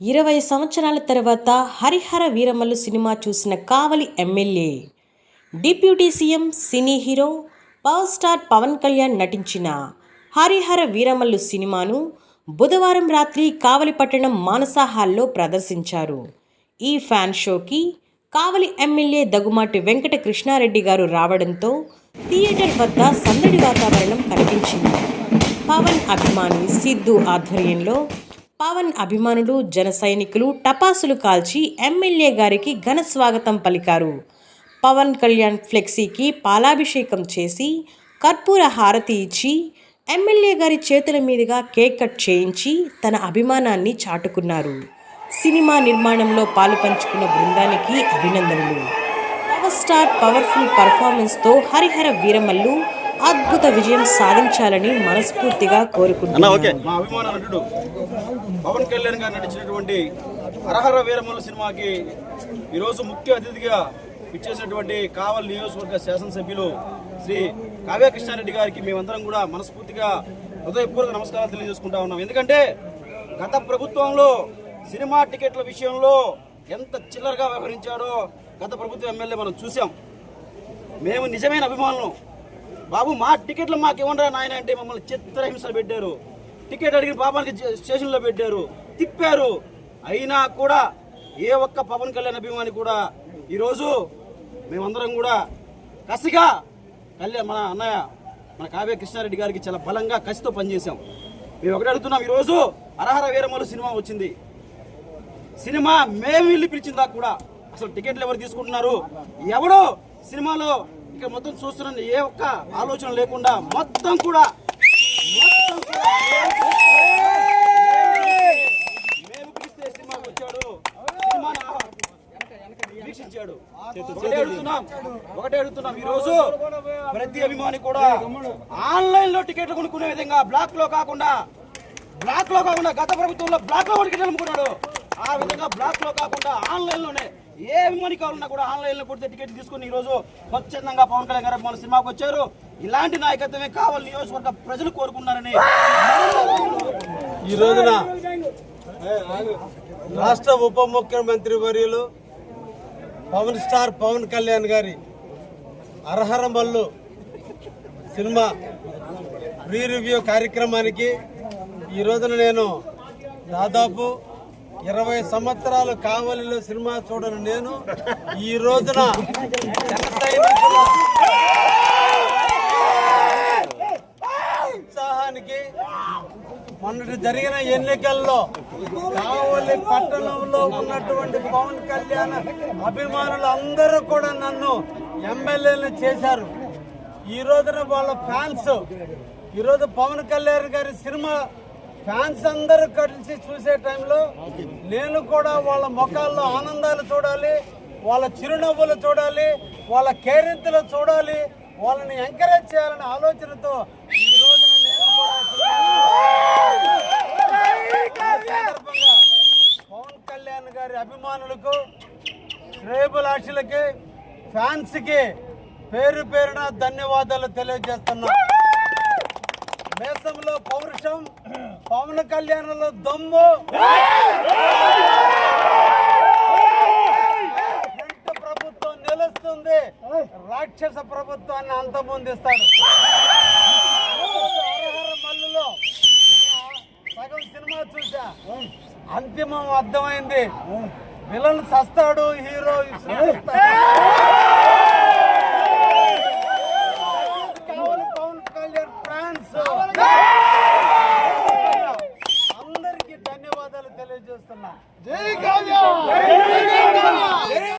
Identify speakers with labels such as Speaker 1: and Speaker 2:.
Speaker 1: ఇరవై సంవత్సరాల తర్వాత హరిహర వీరమల్లు సినిమా చూసిన కావలి ఎమ్మెల్యే డిప్యూటీ సీఎం సినీ hero power star Pawan Kalyan నటించిన హరిహర వీరమల్లు సినిమాను బుధవారం రాత్రి కావలి పట్టణం మానసాహాల్లో ప్రదర్శించారు. ఈ ఫ్యాన్ షోకి కావలి ఎమ్మెల్యే దగుమాటి వెంకట కృష్ణారెడ్డి గారు రావడంతో థియేటర్ వద్ద సందడి వాతావరణం కనిపించింది. పవన్ అభిమాని సిద్ధు ఆధ్వర్యంలో పవన్ అభిమానులు జన సైనికులు టపాసులు కాల్చి ఎమ్మెల్యే గారికి ఘన స్వాగతం పలికారు. పవన్ కళ్యాణ్ ఫ్లెక్సీకి పాలాభిషేకం చేసి కర్పూర హారతి ఇచ్చి ఎమ్మెల్యే గారి చేతుల మీదుగా కేక్ కట్ చేయించి తన అభిమానాన్ని చాటుకున్నారు. సినిమా నిర్మాణంలో పాలు పంచుకున్న బృందానికి అభినందనలు. పవర్ స్టార్ పవర్ఫుల్ పర్ఫార్మెన్స్తో హరిహర వీరమల్లు అద్భుత విజయం సాధించాలని మనస్ఫూర్తిగా
Speaker 2: అన్న
Speaker 1: కోరుకుంటున్నాను
Speaker 2: ఓకే. మా అభిమాన నటుడు పవన్ కళ్యాణ్ గారు నటించినటువంటి అరహర వీరమల్లు సినిమాకి ఈరోజు ముఖ్య అతిథిగా ఇచ్చేసినటువంటి కావల్ నియోజకవర్గ శాసనసభ్యులు శ్రీ కావ్యకృష్ణారెడ్డి గారికి మేమందరం కూడా మనస్ఫూర్తిగా హృదయపూర్వక నమస్కారాలు తెలియజేసుకుంటా ఉన్నాం. ఎందుకంటే గత ప్రభుత్వంలో సినిమా టికెట్ల విషయంలో ఎంత చిల్లరగా వ్యవహరించాడో గత ప్రభుత్వ ఎమ్మెల్యే మనం చూసాం మేము నిజమైన అభిమానులు. బాబు మా టికెట్లు మాకు ఇవ్వరా నాయన అంటే మమ్మల్ని చిత్రహింసలు పెట్టారు. టికెట్ అడిగిన పాపానికి స్టేషన్లో పెట్టారు. తిప్పారు. అయినా కూడా ఏ ఒక్క పవన్ కళ్యాణ్ అభిమాని కూడా ఈరోజు మేమందరం కూడా కసిగా కళ్యాణ్ మన అన్నయ్య మన కావ్య కృష్ణారెడ్డి గారికి చాలా బలంగా కసితో పనిచేశాం. మేము ఒకటి అడుగుతున్నాం ఈరోజు అరహర వీరమలు సినిమా వచ్చింది. సినిమా మేము వెళ్ళి పిలిచిందా కూడా అసలు టికెట్లు ఎవరు తీసుకుంటున్నారు? ఎవడో సినిమాలో ఇక మొత్తం చూస్తున్న ఏ ఒక్క ఆలోచన లేకుండా మొత్తం కూడా మేము పిలిస్తే సినిమాకి వచ్చాడు. వీక్షించాడు. ఒకటే అడుగుతున్నాం. ఒకటే అడుగుతున్నాం. ఈ రోజు ప్రతి అభిమాని కూడా ఆన్లైన్లో టికెట్లు కొనుక్కునే విధంగా బ్లాక్లో కాకుండా బ్లాక్లో కాకుండా గత ప్రభుత్వంలో బ్లాక్లో టికెట్లు అమ్ముకున్నాడు ఆ విధంగా బ్లాక్లో కాకుండా ఆన్లైన్లోనే ఏ అభిమాని కావాలన్నా కూడా ఆన్లైన్లో కొడితే టికెట్ తీసుకుని ఈరోజు స్వచ్ఛందంగా పవన్ కళ్యాణ్ గారు మన సినిమాకి వచ్చారు. ఇలాంటి నాయకత్వమే కావాలి నియోజకవర్గ ప్రజలు కోరుకున్నారని
Speaker 3: ఈ రోజున రాష్ట్ర ఉప ముఖ్యమంత్రి వర్యులు పవన్ స్టార్ పవన్ కళ్యాణ్ గారి అర్హరమల్లు సినిమా ప్రీ రివ్యూ కార్యక్రమానికి ఈ రోజున నేను దాదాపు ఇరవై సంవత్సరాలు కావలిలో సినిమా చూడను నేను. ఈ రోజున ఉత్సాహానికి మొన్నటి జరిగిన ఎన్నికల్లో కావలి పట్టణంలో ఉన్నటువంటి పవన్ కళ్యాణ్ అభిమానులు అందరూ కూడా నన్ను ఎమ్మెల్యేలు చేశారు. ఈ రోజున వాళ్ళ ఫ్యాన్స్ ఈరోజు పవన్ కళ్యాణ్ గారి సినిమా ఫ్యాన్స్ అందరూ కలిసి చూసే టైంలో నేను కూడా వాళ్ళ ముఖాల్లో ఆనందాలు చూడాలి వాళ్ళ చిరునవ్వులు చూడాలి వాళ్ళ కేరింతలు చూడాలి వాళ్ళని ఎంకరేజ్ చేయాలనే ఆలోచనతో ఈ రోజున నేను పవన్ కళ్యాణ్ గారి అభిమానులకు శ్రేయబులాషులకి ఫ్యాన్స్కి పేరు పేరున ధన్యవాదాలు తెలియజేస్తున్నా దేశంలో పౌరుషం పవన్ కళ్యాణ్లో దమ్ము. ప్రభుత్వం నిలుస్తుంది రాక్షస ప్రభుత్వాన్ని అంతమొందిస్తాడు. మల్లులో సగం సినిమా చూసా అంతిమం అర్థమైంది. Villain సస్తాడు hero